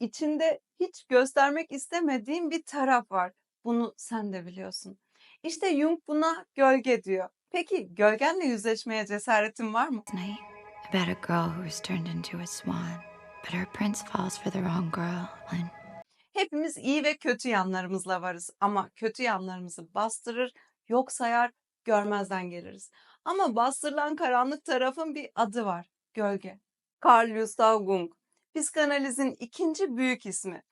içinde hiç göstermek istemediğin bir taraf var. Bunu sen de biliyorsun. İşte Jung buna gölge diyor. Peki gölgenle yüzleşmeye cesaretin var mı? night about a girl who was turned into a swan, but her prince falls for the wrong girl and Hepimiz iyi ve kötü yanlarımızla varız ama kötü yanlarımızı bastırır, yok sayar, görmezden geliriz. Ama bastırılan karanlık tarafın bir adı var, gölge. Carl Gustav Jung, psikanalizin ikinci büyük ismi.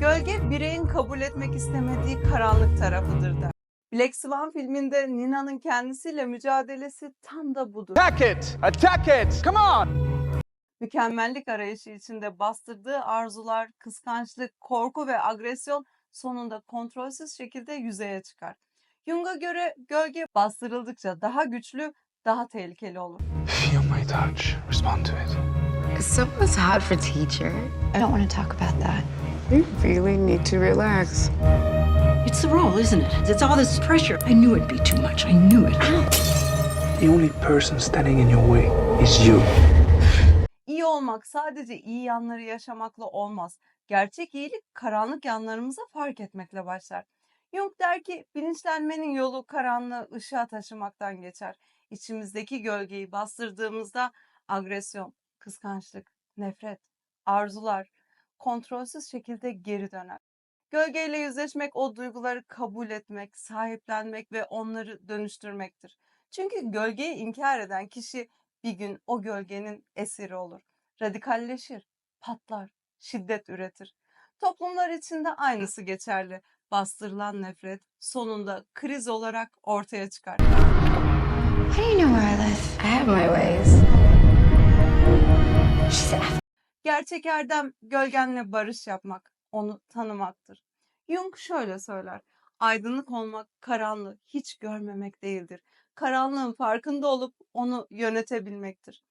Gölge bireyin kabul etmek istemediği karanlık tarafıdır der. Black Swan filminde Nina'nın kendisiyle mücadelesi tam da budur. Attack it! Attack it! Come on! Mükemmellik arayışı içinde bastırdığı arzular, kıskançlık, korku ve agresyon sonunda kontrolsüz şekilde yüzeye çıkar. Jung'a göre gölge bastırıldıkça daha güçlü, daha tehlikeli olur. Feel my touch. Respond to it. Is someone's hot for teacher? I don't want to talk about that. You really need to relax. It's the role, isn't it? It's all this pressure. I knew it'd be too much. I knew it. The only person standing in your way is you. İyi olmak sadece iyi yanları yaşamakla olmaz. Gerçek iyilik karanlık yanlarımızı fark etmekle başlar. Jung der ki bilinçlenmenin yolu karanlığı ışığa taşımaktan geçer. İçimizdeki gölgeyi bastırdığımızda agresyon, kıskançlık, nefret, arzular kontrolsüz şekilde geri döner. Gölgeyle yüzleşmek o duyguları kabul etmek, sahiplenmek ve onları dönüştürmektir. Çünkü gölgeyi inkar eden kişi bir gün o gölgenin esiri olur. Radikalleşir, patlar, şiddet üretir. Toplumlar içinde aynısı geçerli. Bastırılan nefret sonunda kriz olarak ortaya çıkar. How do you know where I live? I have my ways. Gerçek erdem gölgenle barış yapmak, onu tanımaktır. Jung şöyle söyler. Aydınlık olmak karanlığı hiç görmemek değildir. Karanlığın farkında olup onu yönetebilmektir.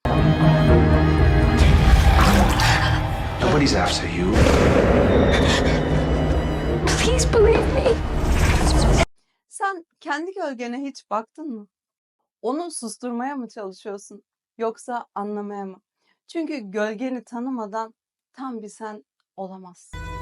Nobody's after you. Please believe me. Sen kendi gölgene hiç baktın mı? Onu susturmaya mı çalışıyorsun yoksa anlamaya mı? Çünkü gölgeni tanımadan tam bir sen olamazsın.